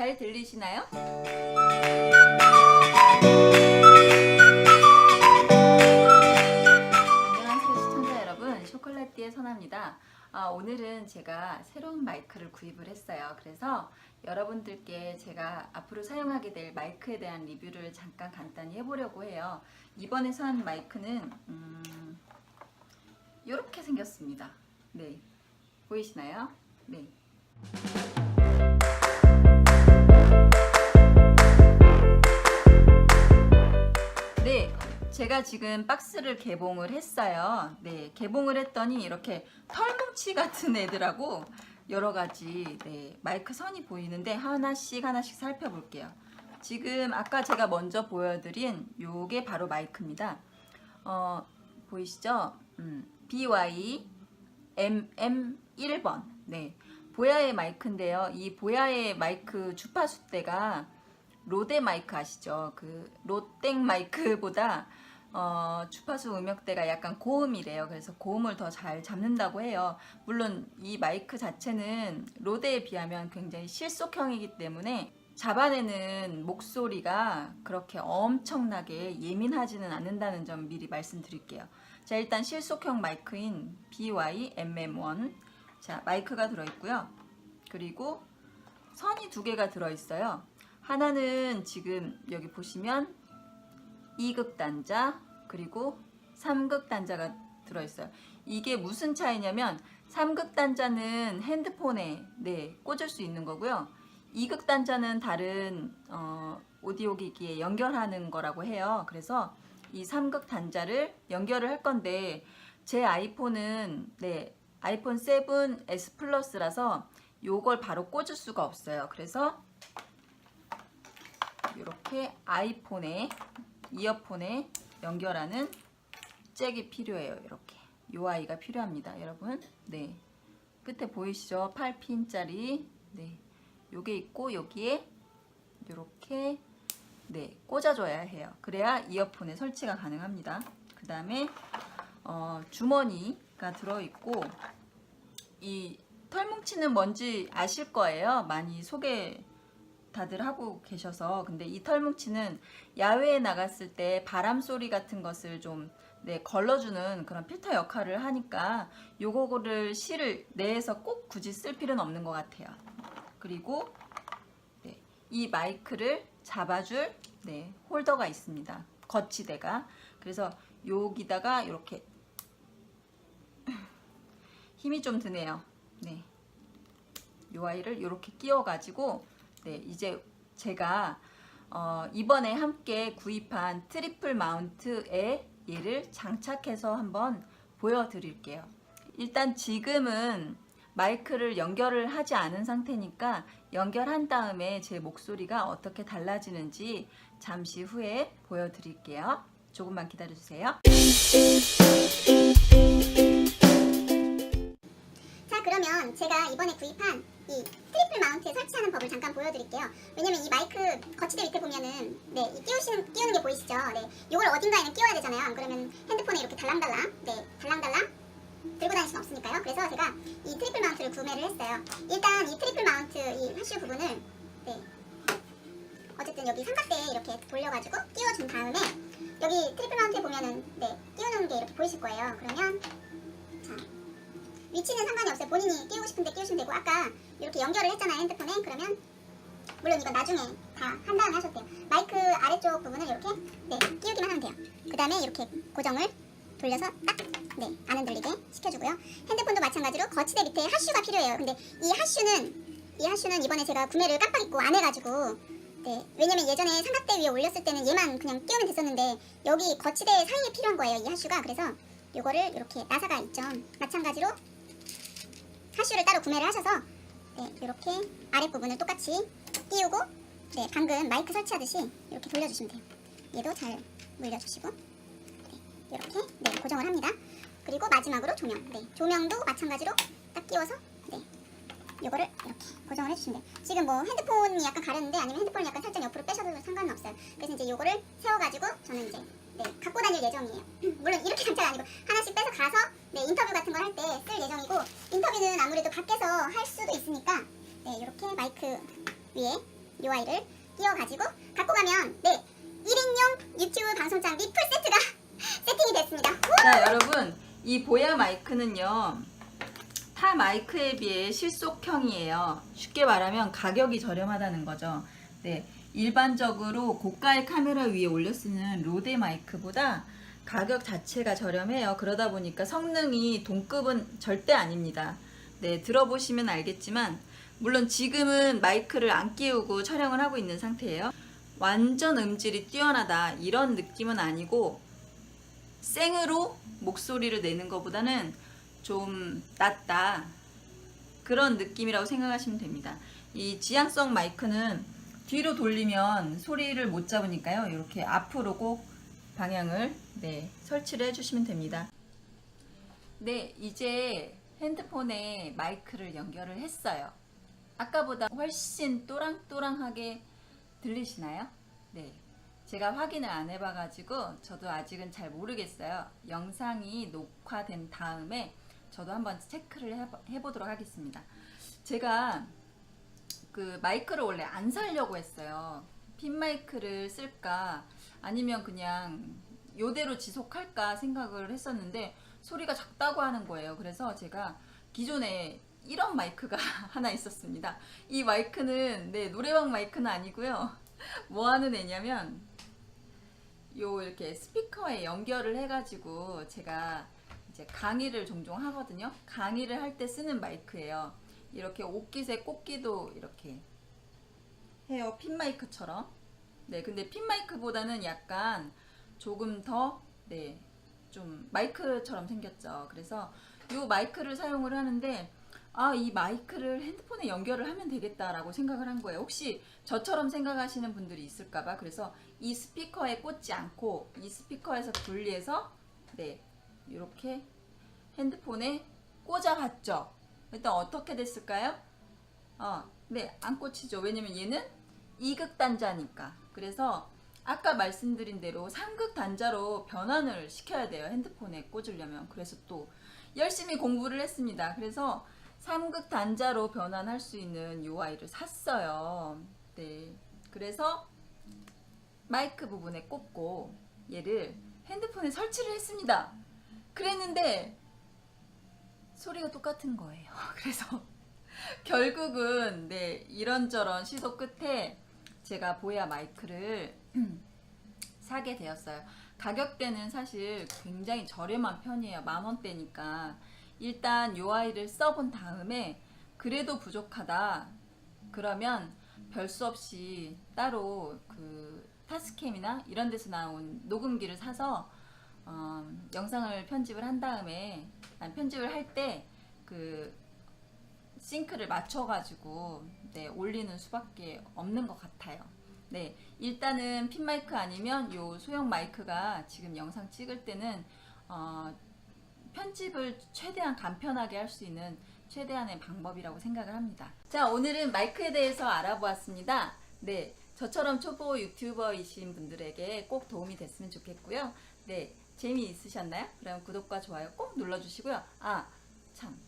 잘 들리시나요? 안녕하세요 시청자 여러분 쇼콜라띠의 선아입니다. 아, 오늘은 제가 새로운 마이크를 구입을 했어요. 그래서 여러분들께 제가 앞으로 사용하게 될 마이크에 대한 리뷰를 잠깐 간단히 해보려고 해요. 이번에 산 마이크는 음, 이렇게 생겼습니다. 네, 보이시나요? 네. 제가 지금 박스를 개봉을 했어요. 네, 개봉을 했더니 이렇게 털뭉치 같은 애들하고 여러 가지 네, 마이크 선이 보이는데 하나씩 하나씩 살펴볼게요. 지금 아까 제가 먼저 보여드린 요게 바로 마이크입니다. 어, 보이시죠? 음, BY MM 1번. 네. 보야의 마이크인데요. 이 보야의 마이크 주파수 대가 로데 마이크 아시죠? 그 로땡 마이크보다 어, 주파수 음역대가 약간 고음이래요. 그래서 고음을 더 잘 잡는다고 해요. 물론 이 마이크 자체는 로데에 비하면 굉장히 실속형이기 때문에 잡아내는 목소리가 그렇게 엄청나게 예민하지는 않는다는 점 미리 말씀드릴게요. 자, 일단 실속형 마이크인 BY-MM1. 자, 마이크가 들어있고요. 그리고 선이 두 개가 들어있어요. 하나는 지금 여기 보시면 2극 단자 그리고 3극 단자가 들어있어요. 이게 무슨 차이냐면 3극 단자는 핸드폰에 네, 꽂을 수 있는 거고요. 2극 단자는 다른 어, 오디오 기기에 연결하는 거라고 해요. 그래서 이 3극 단자를 연결을 할 건데 제 아이폰은 네, 아이폰 7 S 플러스라서 요걸 바로 꽂을 수가 없어요. 그래서 이렇게 아이폰에 이어폰에 연결하는 잭이 필요해요. 이렇게 요 아이가 필요합니다, 여러분. 네, 끝에 보이시죠? 8핀짜리 네, 요게 있고 여기에 이렇게 네 꽂아줘야 해요. 그래야 이어폰에 설치가 가능합니다. 그 다음에 어, 주머니가 들어있고 이 털뭉치는 뭔지 아실 거예요. 많이 소개 다들 하고 계셔서 근데 이 털뭉치는 야외에 나갔을 때 바람 소리 같은 것을 좀 네, 걸러주는 그런 필터 역할을 하니까 요거를 실을 내에서 꼭 굳이 쓸 필요는 없는 것 같아요. 그리고 네, 이 마이크를 잡아줄 네, 홀더가 있습니다. 거치대가 그래서 여기다가 이렇게 힘이 좀 드네요. 네, 요 아이를 이렇게 끼워가지고 네, 이제 제가 어, 이번에 함께 구입한 트리플 마운트에 얘를 장착해서 한번 보여드릴게요. 일단 지금은 마이크를 연결을 하지 않은 상태니까 연결한 다음에 제 목소리가 어떻게 달라지는지 잠시 후에 보여드릴게요. 조금만 기다려주세요. 자 그러면 제가 이번에 구입한 이 트리플 마운트에 설치하는 법을 잠깐 보여드릴게요. 왜냐면 이 마이크 거치대 밑에 보면은 네, 이 끼우시는 끼우는 게 보이시죠? 네, 이걸 어딘가에는 끼워야 되잖아요. 그러면 핸드폰에 이렇게 달랑달랑, 네, 달랑달랑 들고 다닐 수는 없으니까요. 그래서 제가 이 트리플 마운트를 구매를 했어요. 일단 이 트리플 마운트 이 하슈 부분을 네, 어쨌든 여기 삼각대에 이렇게 돌려가지고 끼워준 다음에 여기 트리플 마운트에 보면은 네, 끼우는 게 이렇게 보이실 거예요. 그러면 자. 위치는 상관이 없어요. 본인이 끼우고 싶은데 끼우시면 되고 아까 이렇게 연결을 했잖아요 핸드폰에 그러면 물론 이건 나중에 다 한 다음에 돼요. 마이크 아래쪽 부분을 이렇게 네 끼우기만 하면 돼요. 그 다음에 이렇게 고정을 돌려서 딱 네, 안 흔들리게 시켜주고요. 핸드폰도 마찬가지로 거치대 밑에 하슈가 필요해요. 근데 이 하슈는 이 하슈는 이번에 제가 구매를 깜빡 잊고 안 해가지고 네 왜냐면 예전에 삼각대 위에 올렸을 때는 얘만 그냥 끼우면 됐었는데 여기 거치대 사이에 필요한 거예요 이 하슈가 그래서 요거를 이렇게 나사가 있죠. 마찬가지로 하슈를 따로 구매를 하셔서 네, 이렇게 아랫부분을 똑같이 끼우고 네, 방금 마이크 설치하듯이 이렇게 돌려주시면 돼요. 얘도 잘 물려주시고 네, 이렇게 네, 고정을 합니다. 그리고 마지막으로 조명. 네, 조명도 마찬가지로 딱 끼워서 네, 요거를 이렇게 고정을 해주시면 돼요. 지금 뭐 핸드폰이 약간 가렸는데 아니면 핸드폰을 약간 살짝 옆으로 빼셔도 상관은 없어요. 그래서 이제 요거를 세워가지고 저는 이제 네, 갖고 다닐 예정이에요. 물론 이렇게 장착 아니고 하나씩 빼서 가서 네, 인터뷰 같은 걸 할 때 쓸 예정이고 인터뷰는 아무래도 밖에서 할 수도 있으니까 네, 이렇게 마이크 위에 UI를 끼워가지고 갖고 가면 네 1인용 유튜브 방송 장비 풀 세트가 세팅이 됐습니다. 자 여러분 이 보야 마이크는요 타 마이크에 비해 실속형이에요. 쉽게 말하면 가격이 저렴하다는 거죠. 네 일반적으로 고가의 카메라 위에 올려 쓰는 로데 마이크보다 가격 자체가 저렴해요. 그러다 보니까 성능이 동급은 절대 아닙니다 네 들어보시면 알겠지만 물론 지금은 마이크를 안 끼우고 촬영을 하고 있는 상태예요 완전 음질이 뛰어나다 이런 느낌은 아니고 생으로 목소리를 내는 것보다는 좀 낫다 그런 느낌이라고 생각하시면 됩니다. 이 지향성 마이크는 뒤로 돌리면 소리를 못 잡으니까요. 이렇게 앞으로 꼭 방향을 네, 설치를 해주시면 됩니다. 네, 이제 핸드폰에 마이크를 연결을 했어요. 아까보다 훨씬 또랑또랑하게 들리시나요? 네. 제가 확인을 안 해봐가지고 저도 아직은 잘 모르겠어요. 영상이 녹화된 다음에 저도 한번 체크를 해보- 해보도록 하겠습니다. 제가 그 마이크를 원래 안 살려고 했어요. 핀 마이크를 쓸까 아니면 그냥 요대로 지속할까 생각을 했었는데 소리가 작다고 하는 거예요. 그래서 제가 기존에 이런 마이크가 하나 있었습니다. 이 마이크는 네, 노래방 마이크는 아니고요. 뭐 하는 애냐면 요 이렇게 스피커에 연결을 해가지고 제가 이제 강의를 종종 하거든요. 강의를 할 때 쓰는 마이크예요. 이렇게 옷깃에 꽂기도 이렇게 해요. 핀 마이크처럼. 네, 근데 핀 마이크보다는 약간 조금 더, 네, 좀 마이크처럼 생겼죠. 그래서 요 마이크를 사용을 하는데, 아, 이 마이크를 핸드폰에 연결을 하면 되겠다라고 생각을 한 거예요. 혹시 저처럼 생각하시는 분들이 있을까봐. 그래서 이 스피커에 꽂지 않고 이 스피커에서 분리해서 네 이렇게 핸드폰에 꽂아봤죠. 일단 어떻게 됐을까요? 어, 네, 안 꽂히죠. 왜냐면 얘는 2극 단자니까. 그래서 아까 말씀드린 대로 3극 단자로 변환을 시켜야 돼요. 핸드폰에 꽂으려면. 그래서 또 열심히 공부를 했습니다. 그래서 3극 단자로 변환할 수 있는 UI를 샀어요. 네. 그래서 마이크 부분에 꽂고 얘를 핸드폰에 설치를 했습니다. 그랬는데 소리가 똑같은 거예요. 그래서 결국은 네 이런저런 시도 끝에 제가 보야 마이크를 사게 되었어요. 가격대는 사실 굉장히 저렴한 편이에요. 만 원대니까 일단 요 아이를 써본 다음에 그래도 부족하다. 그러면 별 수 없이 따로 그 타스캠이나 이런 데서 나온 녹음기를 사서 어, 영상을 편집을 한 다음에 편집을 할 때 그 싱크를 맞춰가지고 네, 올리는 수밖에 없는 것 같아요. 네, 일단은 핀 마이크 아니면 요 소형 마이크가 지금 영상 찍을 때는 어, 편집을 최대한 간편하게 할 수 있는 최대한의 방법이라고 생각을 합니다. 자, 오늘은 마이크에 대해서 알아보았습니다. 네, 저처럼 초보 유튜버이신 분들에게 꼭 도움이 됐으면 좋겠고요. 네, 재미있으셨나요? 그럼 구독과 좋아요 꼭 눌러주시고요. 아, 참.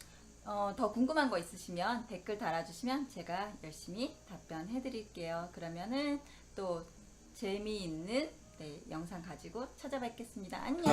어, 더 궁금한 거 있으시면 댓글 달아주시면 제가 열심히 답변해 드릴게요. 그러면은 또 재미있는 네, 영상 가지고 찾아뵙겠습니다. 안녕!